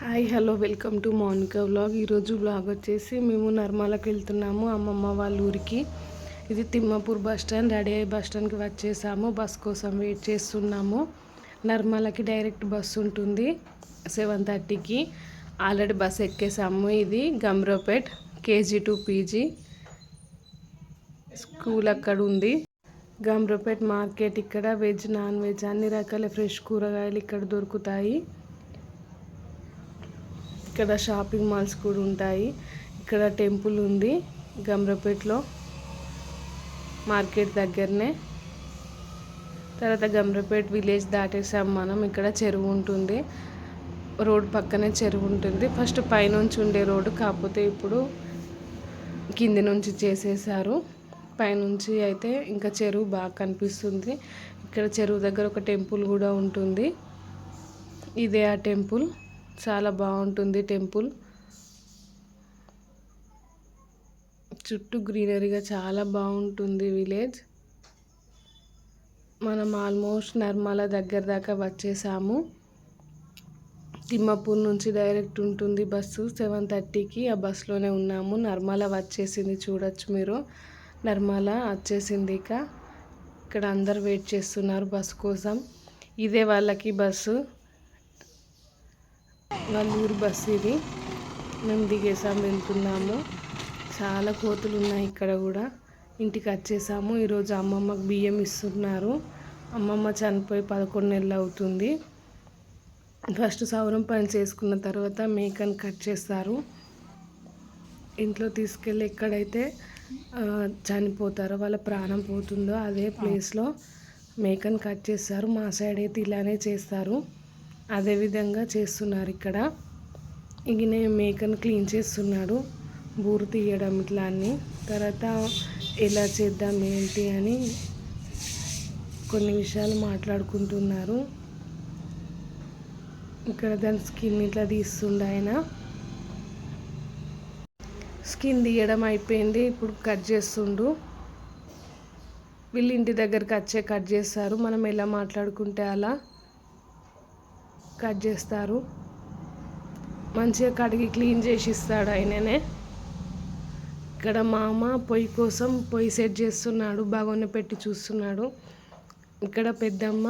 Hi hello welcome to Mounika vlog. ఈరోజు vlog వచ్చేసి మేము నర్మాలకు వెళ్తున్నాము అమ్మమ్మ వాళ్ళ ఊరికి. ఇది తిమ్మాపూర్ బస్ స్టాండ్. రెడీ అయ్యి బస్ స్టాండ్కి వచ్చేసాము. బస్ కోసం వెయిట్ చేస్తున్నాము. నర్మలకి డైరెక్ట్ బస్ ఉంటుంది సెవెన్ థర్టీకి. ఆల్రెడీ బస్ ఎక్కేసాము. ఇది Gamropet KG to PG school అక్కడ ఉంది. గమ్రోపేట్ మార్కెట్ ఇక్కడ. వెజ్ నాన్ వెజ్ అన్ని రకాల ఫ్రెష్ కూరగాయలు ఇక్కడ దొరుకుతాయి. ఇక్కడ షాపింగ్ మాల్స్ కూడా ఉంటాయి. ఇక్కడ టెంపుల్ ఉంది గమ్రపేటలో మార్కెట్ దగ్గరనే. తర్వాత గమ్రపేట విలేజ్ దాటేసాం మనం. ఇక్కడ చెరువు ఉంటుంది. రోడ్ పక్కనే చెరువు ఉంటుంది. ఫస్ట్ పైనుంచి ఉండే రోడ్డు కాకపోతే ఇప్పుడు కింది నుంచి చేసేసారు. పైనుంచి అయితే ఇంకా చెరువు బాగా కనిపిస్తుంది. ఇక్కడ చెరువు దగ్గర ఒక టెంపుల్ కూడా ఉంటుంది. ఇదే ఆ టెంపుల్. చాలా బాగుంటుంది టెంపుల్. చుట్టూ గ్రీనరీగా చాలా బాగుంటుంది విలేజ్. మనం ఆల్మోస్ట్ నర్మల దగ్గర దాకా వచ్చేసాము. తిమ్మపూర్ నుంచి డైరెక్ట్ ఉంటుంది బస్సు. సెవెన్ థర్టీకి ఆ బస్సులోనే ఉన్నాము. నర్మల వచ్చేసింది చూడొచ్చు మీరు. నర్మల వచ్చేసింది ఇక. ఇక్కడ అందరు వెయిట్ చేస్తున్నారు బస్సు కోసం. ఇదే వాళ్ళకి బస్సు. వాళ్ళ ఊరు బస్సు ఇది. మేము దిగేసాము వెళ్తున్నాము. చాలా కోతులు ఉన్నాయి ఇక్కడ కూడా. ఇంటికి వచ్చేసాము. ఈరోజు అమ్మమ్మకు బియ్యం ఇస్తున్నారు. అమ్మమ్మ చనిపోయి పదకొండు నెలలు అవుతుంది. ఫస్ట్ సౌరం పని చేసుకున్న తర్వాత మేకను కట్ చేస్తారు. ఇంట్లో తీసుకెళ్ళి ఎక్కడైతే చనిపోతారో వాళ్ళ ప్రాణం పోతుందో అదే ప్లేస్లో మేకను కట్ చేస్తారు. మా సైడ్ అయితే ఇలానే చేస్తారు. అదేవిధంగా చేస్తున్నారు ఇక్కడ. ఈయన మేకను క్లీన్ చేస్తున్నాడు. బూరు తీయడం ఇట్లా అన్ని. తర్వాత ఎలా చేద్దాం ఏంటి అని కొన్ని విషయాలు మాట్లాడుకుంటున్నారు. ఇక్కడ దాని స్కిన్ ఇట్లా తీస్తుండ ఆయన. స్కిన్ తీయడం అయిపోయింది. ఇప్పుడు కట్ చేస్తుండు. వీళ్ళు ఇంటి దగ్గరికి వచ్చే కట్ చేస్తారు. మనం ఎలా మాట్లాడుకుంటే అలా. కట్ చేస్తారు. మంచిగా కడిగి క్లీన్ చేసి ఇస్తాడు ఆయననే. ఇక్కడ మామ పొయ్యి కోసం పొయ్యి సెట్ చేస్తున్నాడు బాగానే పెట్టి చూస్తున్నాడు. ఇక్కడ పెద్దమ్మ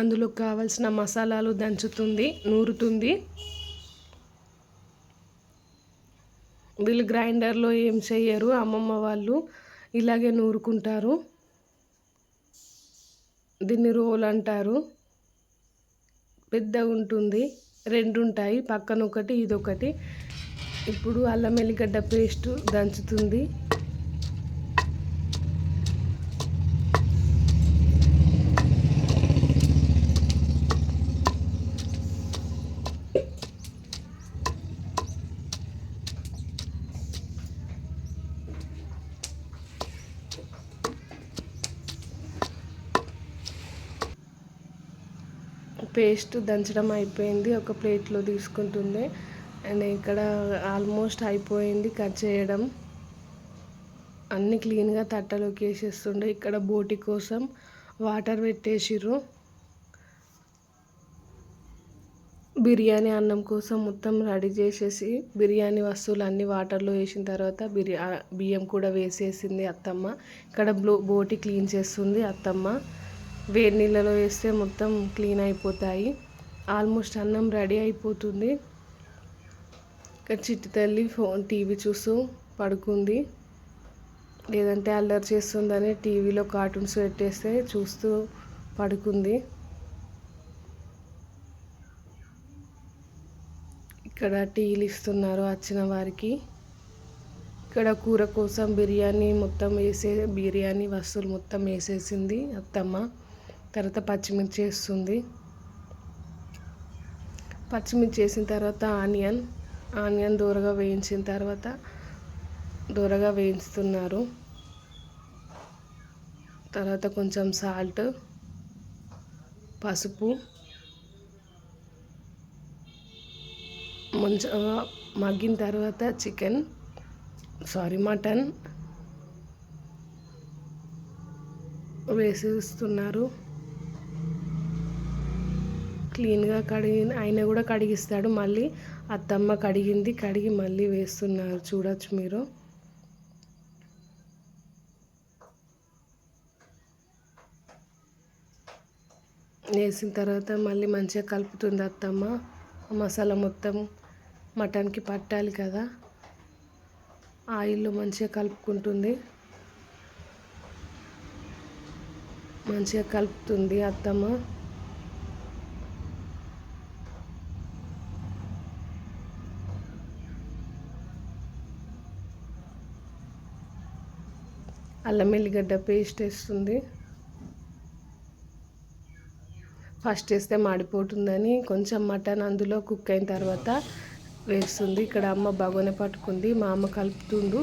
అందులో కావాల్సిన మసాలాలు దంచుతుంది నూరుతుంది. వీళ్ళు గ్రైండర్లో ఏం చెయ్యరు అమ్మమ్మ వాళ్ళు ఇలాగే నూరుకుంటారు. దీన్ని రోల్ అంటారు. పెద్దగా ఉంటుంది రెండు ఉంటాయి పక్కన ఒకటి ఇదొకటి. ఇప్పుడు అల్లం ఎల్లిగడ్డ పేస్ట్ దంచుతుంది. పేస్ట్ దంచడం అయిపోయింది ఒక ప్లేట్లో తీసుకుంటుంది. అండ్ ఇక్కడ ఆల్మోస్ట్ అయిపోయింది కట్ చేయడం. అన్ని క్లీన్గా తట్టలోకి వేసేస్తుండే ఇక్కడ బోటి కోసం. వాటర్ పెట్టేసిర్రు. బిర్యానీ అన్నం కోసం మొత్తం రెడీ చేసేసి బిర్యానీ వస్తువులు అన్నీ వాటర్లో వేసిన తర్వాత బిర్యా బియ్యం కూడా వేసేసింది అత్తమ్మ. ఇక్కడ బ్లో బోటి క్లీన్ చేస్తుంది అత్తమ్మ. వేడి నీళ్ళలో వేస్తే మొత్తం క్లీన్ అయిపోతాయి. ఆల్మోస్ట్ అన్నం రెడీ అయిపోతుంది. ఇక్కడ చిట్టి తల్లి ఫోన్ టీవీ చూస్తూ పడుకుంది. లేదంటే అల్లరి చేస్తుందని టీవీలో కార్టూన్స్ పెట్టేస్తే చూస్తూ పడుకుంది. ఇక్కడ టీలు ఇస్తున్నారు వచ్చిన వారికి. ఇక్కడ కూర కోసం బిర్యానీ మొత్తం వేసే బిర్యానీ వస్తువులు మొత్తం వేసేసింది అత్తమ్మ. తర్వాత పచ్చిమిర్చి వేస్తుంది. పచ్చిమిర్చి వేసిన తర్వాత ఆనియన్ ఆనియన్ దూరగా వేయించిన తర్వాత దూరగా వేయిస్తున్నారు తర్వాత కొంచెం సాల్ట్ పసుపు మంచిగా మగ్గిన తర్వాత చికెన్ సారీ మటన్ వేసిస్తున్నారు. క్లీన్గా కడిగి ఆయన కూడా కడిగిస్తాడు. మళ్ళీ అత్తమ్మ కడిగింది కడిగి మళ్ళీ వేస్తున్నారు. చూడొచ్చు మీరు. వేసిన తర్వాత మళ్ళీ మంచిగా కలుపుతుంది అత్తమ్మ. మసాలా మొత్తం మటన్కి పట్టాలి కదా. ఆయిల్లో మంచిగా కలుపుకుంటుంది. మంచిగా కలుపుతుంది అత్తమ్మ. అల్లం ఎల్లిగడ్డ పేస్ట్ వేస్తుంది. ఫస్ట్ వేస్తే మాడిపోతుందని కొంచెం మటన్ అందులో కుక్ అయిన తర్వాత వేస్తుంది. ఇక్కడ అమ్మ బాగానే పట్టుకుంది మా అమ్మ కలుపుతుండు.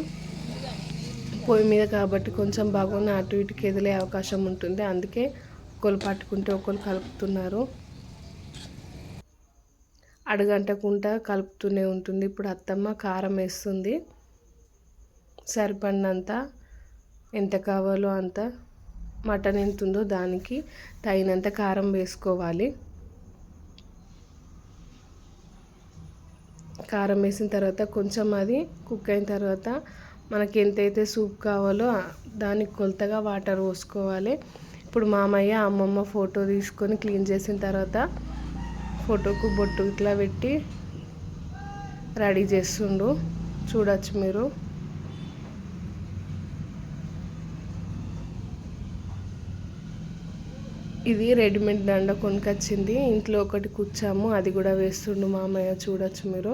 పొయ్యి మీద కాబట్టి కొంచెం బాగున్న అటు ఇటుకి ఎదిలే అవకాశం ఉంటుంది. అందుకే ఒకళ్ళు పట్టుకుంటే ఒకళ్ళు కలుపుతున్నారు. అడగంటకుంట కలుపుతూనే ఉంటుంది. ఇప్పుడు అత్తమ్మ కారం వేస్తుంది. సరిపడినంత ఎంత కావాలో అంత మటన్ ఎంత ఉందో దానికి తగినంత కారం వేసుకోవాలి. కారం వేసిన తర్వాత కొంచెం అది కుక్ అయిన తర్వాత మనకి ఎంతైతే సూప్ కావాలో దానికి కొలతగా వాటర్ పోసుకోవాలి. ఇప్పుడు మామయ్య అమ్మమ్మ ఫోటో తీసుకొని క్లీన్ చేసిన తర్వాత ఫోటోకు బొట్టు ఇట్లా పెట్టి రెడీ చేస్తుండు. చూడొచ్చు మీరు. ఇది రెడీమేడ్ దండ కొనుకొచ్చింది. ఇంట్లో ఒకటి కూర్చాము. అది కూడా వేస్తుండు మామయ్య చూడొచ్చు మీరు.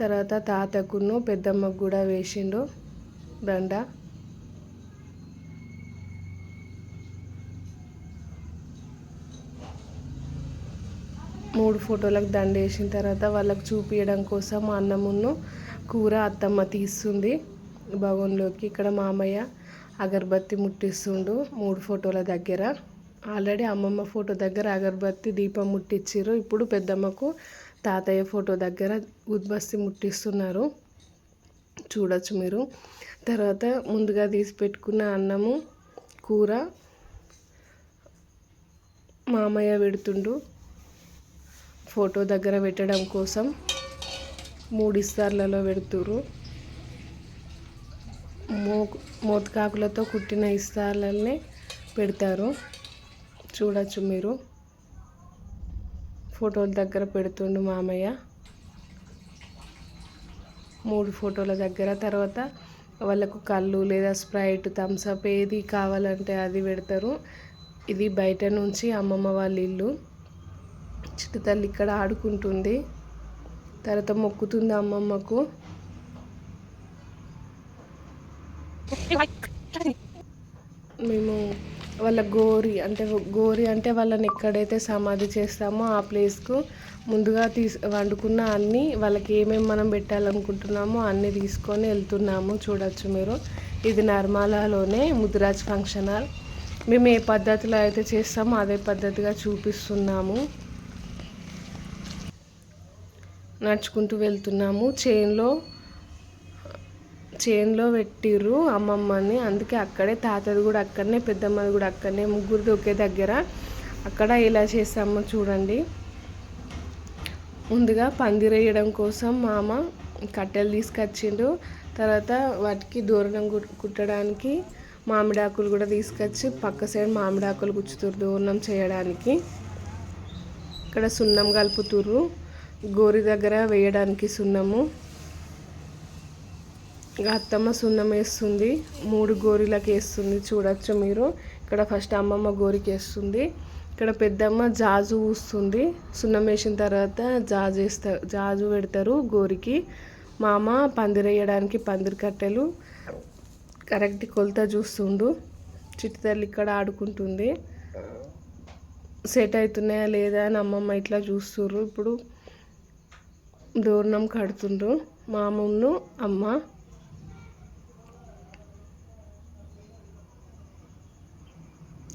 తర్వాత తాతకును పెద్దమ్మకు కూడా వేసిండు దండ. మూడు ఫోటోలకు దండ వేసిన తర్వాత వాళ్ళకి చూపించడం కోసం అన్నమును కూర అత్తమ్మ తీస్తుంది భవన్లోకి. ఇక్కడ మామయ్య అగరబత్తి ముట్టిస్తుండు మూడు ఫోటోల దగ్గర. ఆల్రెడీ అమ్మమ్మ ఫోటో దగ్గర అగరబత్తి దీపం ముట్టించారు ఇప్పుడు పెద్దమ్మకు తాతయ్య ఫోటో దగ్గర ఉద్బస్తి ముట్టిస్తున్నారు. చూడొచ్చు మీరు. తర్వాత ముందుగా తీసి పెట్టుకున్న అన్నము కూర మామయ్య పెడుతుండు. ఫోటో దగ్గర పెట్టడం కోసం మూడు ఇస్తార్లలో పెడుతురు మో మోతకాకులతో కుట్టిన ఇస్తార్లనే పెడతారు. చూడొచ్చు మీరు. ఫోటోల దగ్గర పెడుతుండు మామయ్య. మూడు ఫోటోల దగ్గర. తర్వాత వాళ్ళకు కళ్ళు లేదా స్ప్రైట్ థమ్స్అప్ ఏది కావాలంటే అది పెడతారు. ఇది బయట నుంచి అమ్మమ్మ వాళ్ళ ఇల్లు. చిట్టుతల్లి ఇక్కడ ఆడుకుంటుంది. తర్వాత మొక్కుతుంది అమ్మమ్మకు. మేము వాళ్ళ గోరి అంటే గోరి అంటే వాళ్ళని ఎక్కడైతే సమాధి చేస్తామో ఆ ప్లేస్కు ముందుగా తీసు వండుకున్న అన్నీ వాళ్ళకి ఏమేమి మనం పెట్టాలనుకుంటున్నామో అన్నీ తీసుకొని వెళ్తున్నాము. చూడొచ్చు మీరు. ఇది నర్మాలాలోనే ముదిరాజ్ ఫంక్షన్ హాల్. మేము ఏ పద్ధతిలో అయితే చేస్తామో అదే పద్ధతిగా చూపిస్తున్నాము. నడుచుకుంటూ వెళ్తున్నాము. చైన్లో చేన్లో పెట్టిర్రు అమ్మమ్మని. అందుకే అక్కడే తాతది కూడా అక్కడనే పెద్దమ్మది కూడా అక్కడనే ముగ్గురిది ఒకే దగ్గర. అక్కడ ఇలా చేస్తామో చూడండి. ముందుగా పందిరేయడం కోసం మామ కట్టెలు తీసుకొచ్చిండు. తర్వాత వాటికి దూరణం కుట్టడానికి మామిడాకులు కూడా తీసుకొచ్చి పక్క సైడ్ మామిడాకులు గుచ్చుతురు దూరణం చేయడానికి. ఇక్కడ సున్నం కలుపుతుర్రు. గోరి దగ్గర వేయడానికి సున్నము. అత్తమ్మ సున్నం వేస్తుంది. మూడు గోరీలకు వేస్తుంది. చూడొచ్చు మీరు. ఇక్కడ ఫస్ట్ అమ్మమ్మ గోరికి వేస్తుంది. ఇక్కడ పెద్దమ్మ జాజు ఊస్తుంది. సున్నం వేసిన తర్వాత జాజు వేస్తారు జాజు పెడతారు గోరికి. మామ పందిరేయడానికి పందిరి కట్టెలు కరెక్ట్ కొలత చూస్తుండు. చిట్టుతల్లి ఇక్కడ ఆడుకుంటుంది. సెట్ అవుతున్నాయా లేదా అని అమ్మమ్మ ఇట్లా చూస్తుర్రు ఇప్పుడు దూరణం కడుతుండ్రు. మామను అమ్మ.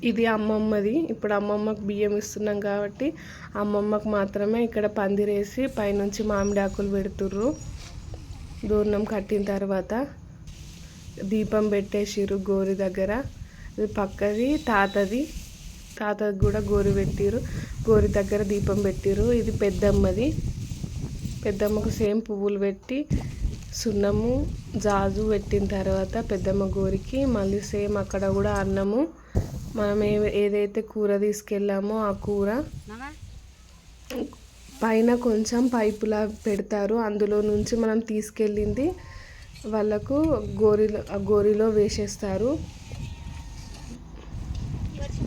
ఇది అమ్మమ్మది. ఇప్పుడు అమ్మమ్మకు బియ్యం ఇస్తున్నాం కాబట్టి అమ్మమ్మకు మాత్రమే ఇక్కడ పందిరేసి పైనుంచి మామిడి ఆకులు పెడుతుర్రు. దూర్ణం కట్టిన తర్వాత దీపం పెట్టేసిర్రు గోరి దగ్గర. ఇది పక్కది తాతది. తాతది కూడా గోరి పెట్టిర్రు. గోరి దగ్గర దీపం పెట్టిరు ఇది పెద్దమ్మది. పెద్దమ్మకు సేమ్ పువ్వులు పెట్టి సున్నము జాజు పెట్టిన తర్వాత పెద్దమ్మ గోరికి మళ్ళీ సేమ్ అక్కడ కూడా అన్నము. మనం ఏ ఏదైతే కూర తీసుకెళ్ళామో ఆ కూర పైన కొంచెం పైపులా పెడతారు. అందులో నుంచి మనం తీసుకెళ్ళింది వాళ్ళకు గోరిలో ఆ గోరిలో వేసేస్తారు.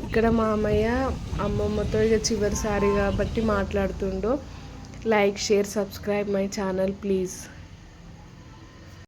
ఇక్కడ మామయ్య అమ్మమ్మతో ఇక చివరిసారి కాబట్టి మాట్లాడుతుండో. Like share subscribe my channel please.